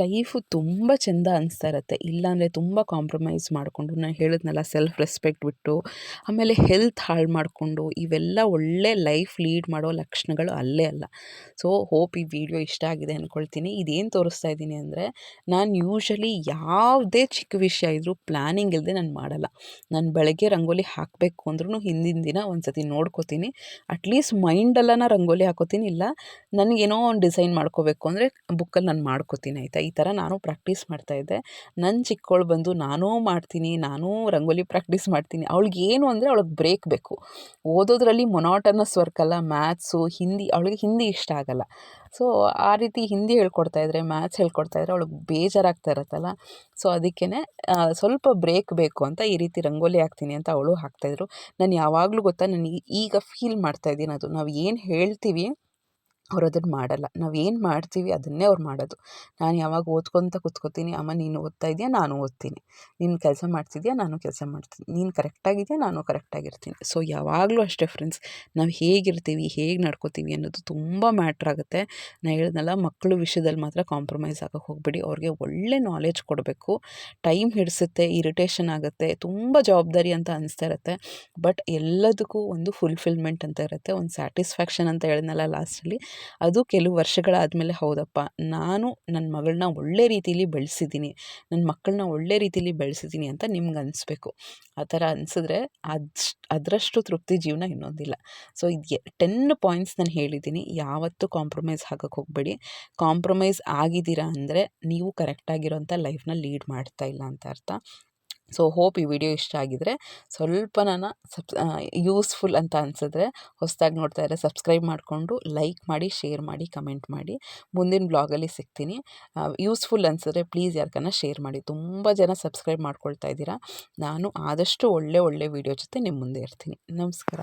ಲೈಫು ತುಂಬ ಚೆಂದ ಅನಿಸ್ತಾ ಇರುತ್ತೆ. ಇಲ್ಲಾಂದರೆ ತುಂಬ ಕಾಂಪ್ರಮೈಸ್ ಮಾಡಿಕೊಂಡು, ನಾನು ಹೇಳಿದ್ನಲ್ಲ ಸೆಲ್ಫ್ ರೆಸ್ಪೆಕ್ಟ್ ಬಿಟ್ಟು, ಆಮೇಲೆ ಹೆಲ್ತ್ ಹಾಳು ಮಾಡಿಕೊಂಡು, ಇವೆಲ್ಲ ಒಳ್ಳೆ ಲೈಫ್ ಲೀಡ್ ಮಾಡೋ ಲಕ್ಷಣಗಳು ಅಲ್ಲೇ ಅಲ್ಲ. ಸೊ ಹೋಪ್ ಈ ವಿಡಿಯೋ ಇಷ್ಟ ಆಗಿದೆ ಅಂದ್ಕೊಳ್ತೀನಿ ಇದೇನು ತೋರಿಸ್ತಾ ಇದ್ದೀನಿ ಅಂದರೆ, ನಾನು ಯೂಶ್ವಲಿ ಯಾವುದೇ ಚಿಕ್ಕ ವಿಷಯ ಇದ್ದರೂ ಪ್ಲ್ಯಾನಿಂಗ್ ಇಲ್ಲದೆ ನಾನು ಮಾಡಲ್ಲ. ನಾನು ಬೆಳಗ್ಗೆ ರಂಗೋಲಿ ಹಾಕಬೇಕು ಅಂದ್ರೂ ಹಿಂದಿನ ದಿನ ಒಂದು ಸತಿ ನೋಡ್ಕೋತೀನಿ ಅಟ್ಲೀಸ್ಟ್ ಮೈಂಡಲ್ಲನ ರಂಗೋಲಿ ಹಾಕೋತೀನಿ. ಇಲ್ಲ, ನನಗೇನೋ ಒಂದು ಡಿಸೈನ್ ಮಾಡ್ಕೋಬೇಕು ಅಂದರೆ ಬುಕ್ಕಲ್ಲಿ ನಾನು ಮಾಡ್ಕೋತೀನಿ, ಆಯಿತಾ? ಈ ಥರ ನಾನು ಪ್ರಾಕ್ಟೀಸ್ ಮಾಡ್ತಾಯಿದ್ದೆ ನನ್ನ ಚಿಕ್ಕವಳು ಬಂದು ನಾನೂ ಮಾಡ್ತೀನಿ, ನಾನೂ ರಂಗೋಲಿ ಪ್ರಾಕ್ಟೀಸ್ ಮಾಡ್ತೀನಿ. ಅವಳಿಗೆ ಏನು ಅಂದರೆ ಅವಳಿಗೆ ಬ್ರೇಕ್ ಬೇಕು. ಓದೋದ್ರಲ್ಲಿ ಮೊನಾಟನಸ್ ವರ್ಕ್ ಅಲ್ಲ ಮ್ಯಾಥ್ಸು ಹಿಂದಿ, ಅವಳಿಗೆ ಹಿಂದಿ ಇಷ್ಟ ಆಗಲ್ಲ. ಸೊ, ಆ ರೀತಿ ಹಿಂದಿ ಹೇಳ್ಕೊಡ್ತಾ ಇದ್ದರೆ ಮ್ಯಾಥ್ಸ್ ಹೇಳ್ಕೊಡ್ತಾ ಇದ್ದರೆ ಅವಳಿಗೆ ಬೇಜಾರಾಗ್ತಾ ಇರುತ್ತಲ್ಲ. ಸೊ ಅದಕ್ಕೇ ಸ್ವಲ್ಪ ಬ್ರೇಕ್ ಬೇಕು ಅಂತ ಈ ರೀತಿ ರಂಗೋಲಿ ಹಾಕ್ತೀನಿ ಅಂತ ಅವಳು ಹಾಕ್ತಾಯಿದ್ರು ನಾನು ಯಾವಾಗಲೂ ಗೊತ್ತಾ ನನಗೆ ಈಗ ಫೀಲ್ ಮಾಡ್ತಾ ಇದ್ದೀನಿ ಅದು. ನಾವು ಏನು ಹೇಳ್ತೀವಿ ಅವ್ರು ಅದನ್ನು ಮಾಡಲ್ಲ. ನಾವು ಏನು ಮಾಡ್ತೀವಿ ಅದನ್ನೇ ಅವ್ರು ಮಾಡೋದು. ನಾನು ಯಾವಾಗ ಓದ್ಕೊತ ಕೂತ್ಕೋತೀನಿ, ಅಮ್ಮ ನೀನು ಓದ್ತಾ ಇದೆಯಾ? ನಾನು ಓದ್ತೀನಿ. ನೀನು ಕೆಲಸ ಮಾಡ್ತಿದ್ಯಾ? ನಾನು ಕೆಲಸ ಮಾಡ್ತೀನಿ ನೀನು ಕರೆಕ್ಟಾಗಿದೆಯಾ ನಾನು ಕರೆಕ್ಟಾಗಿರ್ತೀನಿ ಸೊ ಯಾವಾಗಲೂ ಅಷ್ಟೇ ಫ್ರೆಂಡ್ಸ್ ನಾವು ಹೇಗಿರ್ತೀವಿ, ಹೇಗೆ ನಡ್ಕೋತೀವಿ ಅನ್ನೋದು ತುಂಬ ಮ್ಯಾಟ್ರ್ ಆಗುತ್ತೆ. ನಾನು ಹೇಳಿದ್ನಲ್ಲ ಮಕ್ಕಳು ವಿಷಯದಲ್ಲಿ ಮಾತ್ರ ಕಾಂಪ್ರಮೈಸ್ ಆಗೋಕ್ಕೆ ಹೋಗಬೇಡಿ. ಅವ್ರಿಗೆ ಒಳ್ಳೆ ನಾಲೆಜ್ ಕೊಡಬೇಕು. ಟೈಮ್ ಹಿಡಿಸುತ್ತೆ ಇರಿಟೇಷನ್ ಆಗುತ್ತೆ, ತುಂಬ ಜವಾಬ್ದಾರಿ ಅಂತ ಅನಿಸ್ತಾ ಇರುತ್ತೆ. ಬಟ್ ಎಲ್ಲದಕ್ಕೂ ಒಂದು ಫುಲ್ಫಿಲ್ಮೆಂಟ್ ಅಂತ ಇರುತ್ತೆ, ಒಂದು ಸ್ಯಾಟಿಸ್ಫ್ಯಾಕ್ಷನ್ ಅಂತ ಹೇಳಿದ್ನಲ್ಲ ಲಾಸ್ಟಲ್ಲಿ ಅದು ಕೆಲವು ವರ್ಷಗಳಾದಮೇಲೆ ಹೌದಪ್ಪ. ನಾನು ನನ್ನ ಮಗಳನ್ನ ಒಳ್ಳೆ ರೀತಿಲಿ ಬೆಳೆಸಿದ್ದೀನಿ. ನನ್ನ ಮಕ್ಕಳನ್ನ ಒಳ್ಳೆ ರೀತಿಲಿ ಬೆಳೆಸಿದ್ದೀನಿ ಅಂತ ನಿಮ್ಗೆ ಅನಿಸ್ಬೇಕು. ಆ ಥರ ಅನಿಸಿದ್ರೆ ಅಷ್ಟು ಅದರಷ್ಟು ತೃಪ್ತಿ ಜೀವನ ಇನ್ನೊಂದಿಲ್ಲ. ಸೊ, ಇದು ಟೆನ್ ಪಾಯಿಂಟ್ಸ್ ನಾನು ಹೇಳಿದ್ದೀನಿ. ಯಾವತ್ತೂ ಕಾಂಪ್ರಮೈಸ್ ಹಾಕೋಕೆ ಹೋಗಬೇಡಿ. ಕಾಂಪ್ರಮೈಸ್ ಆಗಿದ್ದೀರಾ ಅಂದರೆ ನೀವು ಕರೆಕ್ಟಾಗಿರೋಂಥ ಲೈಫ್ನ ಲೀಡ್ ಮಾಡ್ತಾ ಇಲ್ಲ ಅಂತ ಅರ್ಥ. ಸೊ, ಹೋಪ್ ಈ ವಿಡಿಯೋ ಇಷ್ಟ ಆಗಿದರೆ ಸ್ವಲ್ಪ ನಾನು ಸಬ್ಸ್ ಯೂಸ್ಫುಲ್ ಅಂತ ಅನಿಸಿದ್ರೆ ಹೊಸದಾಗಿ ನೋಡ್ತಾ ಇದ್ದರೆ ಸಬ್ಸ್ಕ್ರೈಬ್ ಮಾಡಿಕೊಂಡು ಲೈಕ್ ಮಾಡಿ, ಶೇರ್ ಮಾಡಿ, ಕಮೆಂಟ್ ಮಾಡಿ. ಮುಂದಿನ ಬ್ಲಾಗಲ್ಲಿ ಸಿಗ್ತೀನಿ. ಯೂಸ್ಫುಲ್ ಅನಿಸಿದ್ರೆ ಪ್ಲೀಸ್ ಯಾರ್ಕನ ಶೇರ್ ಮಾಡಿ. ತುಂಬ ಜನ ಸಬ್ಸ್ಕ್ರೈಬ್ ಮಾಡ್ಕೊಳ್ತಾ ಇದ್ದೀರಾ. ನಾನು ಆದಷ್ಟು ಒಳ್ಳೆ ಒಳ್ಳೆ ವಿಡಿಯೋ ಜೊತೆ ನಿಮ್ಮ ಮುಂದೆ ಇರ್ತೀನಿ. ನಮಸ್ಕಾರ.